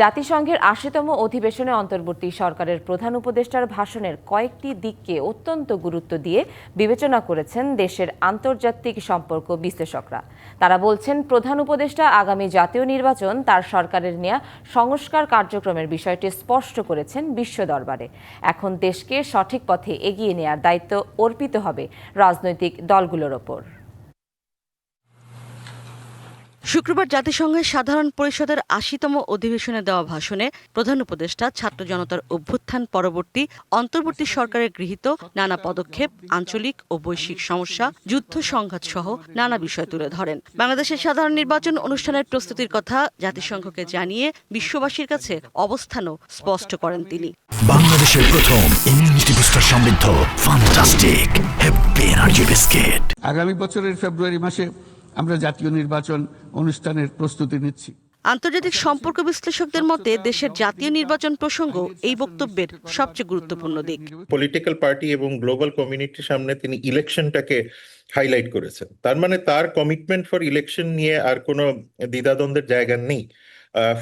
জাতিসংঘের আশিতম অধিবেশনে অন্তর্বর্তী সরকারের প্রধান উপদেষ্টার ভাষণের কয়েকটি দিককে অত্যন্ত গুরুত্ব দিয়ে বিবেচনা করেছেন দেশের আন্তর্জাতিক সম্পর্ক বিশ্লেষকরা। তারা বলছেন, প্রধান উপদেষ্টা আগামী জাতীয় নির্বাচন তার সরকারের নেয়া সংস্কার কার্যক্রমের বিষয়টি স্পষ্ট করেছেন বিশ্ব দরবারে। এখন দেশকে সঠিক পথে এগিয়ে নেয়ার দায়িত্ব অর্পিত হবে রাজনৈতিক দলগুলোর ওপর। শুক্রবার জাতিসংঘের সাধারণ পরিষদের আশিতম অধিবেশনে দেওয়া ভাষণে প্রধান উপদেষ্টা ছাত্র জনতার অভ্যুত্থান পরবর্তী অন্তর্বর্তী সরকারের গৃহীত নানা পদক্ষেপ আঞ্চলিক ও বৈশ্বিক সমস্যা যুদ্ধ সংঘাত সহ নানা বিষয় তুলে ধরেন। বাংলাদেশের সাধারণ নির্বাচন অনুষ্ঠানের প্রস্তুতির কথা জাতিসংঘকে জানিয়ে বিশ্ববাসীর কাছে অবস্থানও স্পষ্ট করেন তিনি। বাংলাদেশের প্রথম ইমিউনিটি বুস্টার সমৃদ্ধ ফান্টাস্টিক হ্যাপি এনার্জি বিস্কিট আগামী বছরের ফেব্রুয়ারি মাসে আমরা জাতীয় নির্বাচন অনুষ্ঠানের প্রস্তুতি নিচ্ছি। আন্তর্জাতিক সম্পর্ক বিশ্লেষকদের মতে দেশের জাতীয় নির্বাচন প্রসঙ্গ এই বক্তব্যের সবচেয়ে গুরুত্বপূর্ণ দিক। পলিটিক্যাল পার্টি এবং গ্লোবাল কমিউনিটির সামনে তিনি ইলেকশনটাকে হাইলাইট করেছেন। তার মানে তার কমিটমেন্ট ফর ইলেকশন নিয়ে আর কোনো দ্বিধাদ্বন্দ্বের জায়গা নেই।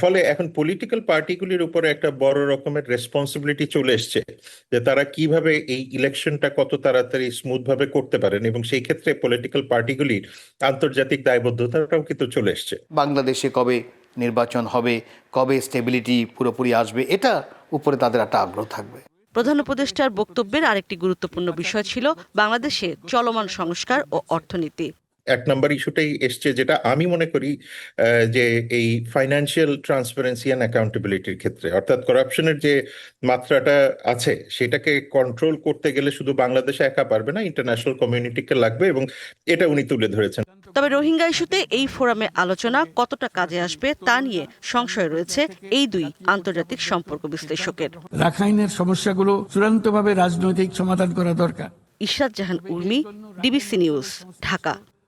ফলে এখন পলিটিক্যাল পার্টিগুলির উপরে একটা বড় রকমের রেসপন্সিবিলিটি চলে এসছে যে তারা কীভাবে এই ইলেকশনটা কত তাড়াতাড়ি স্মুথ ভাবে করতে পারেন এবং সেই ক্ষেত্রে পলিটিক্যাল পার্টিগুলির আন্তর্জাতিক দায়বদ্ধতাটাও কিন্তু চলে এসছে। বাংলাদেশে কবে নির্বাচন হবে কবে স্টেবিলিটি পুরোপুরি আসবে এটা উপরে তাদের একটা আগ্রহ থাকবে। প্রধান উপদেষ্টার বক্তব্যের আরেকটি গুরুত্বপূর্ণ বিষয় ছিল বাংলাদেশে চলমান সংস্কার ও অর্থনীতি। এক নম্বর ইস্যুটাই এসছে যেটা আমি মনে করি যে এই ফাইন্যান্সিয়াল ট্রান্সপারেন্সি অ্যান্ড অ্যাকাউন্টেবিলিটির ক্ষেত্রে অর্থাৎ করাপশনের যে মাত্রাটা আছে সেটাকে কন্ট্রোল করতে গেলে শুধু বাংলাদেশে একা পারবে না ইন্টারন্যাশনাল কমিউনিটিকে লাগবে এবং এটা উনি তুলে ধরেছেন। তবে রোহিঙ্গা ইস্যুতে এই ফোরামে আলোচনা কতটা কাজে আসবে তা নিয়ে সংশয় রয়েছে এই দুই আন্তর্জাতিক সম্পর্ক বিশ্লেষকের। রাখাইনের সমস্যাগুলো চূড়ান্তভাবে রাজনৈতিক সমাধান করা দরকার। Ishrat Jahan Urmi DBC news Dhaka.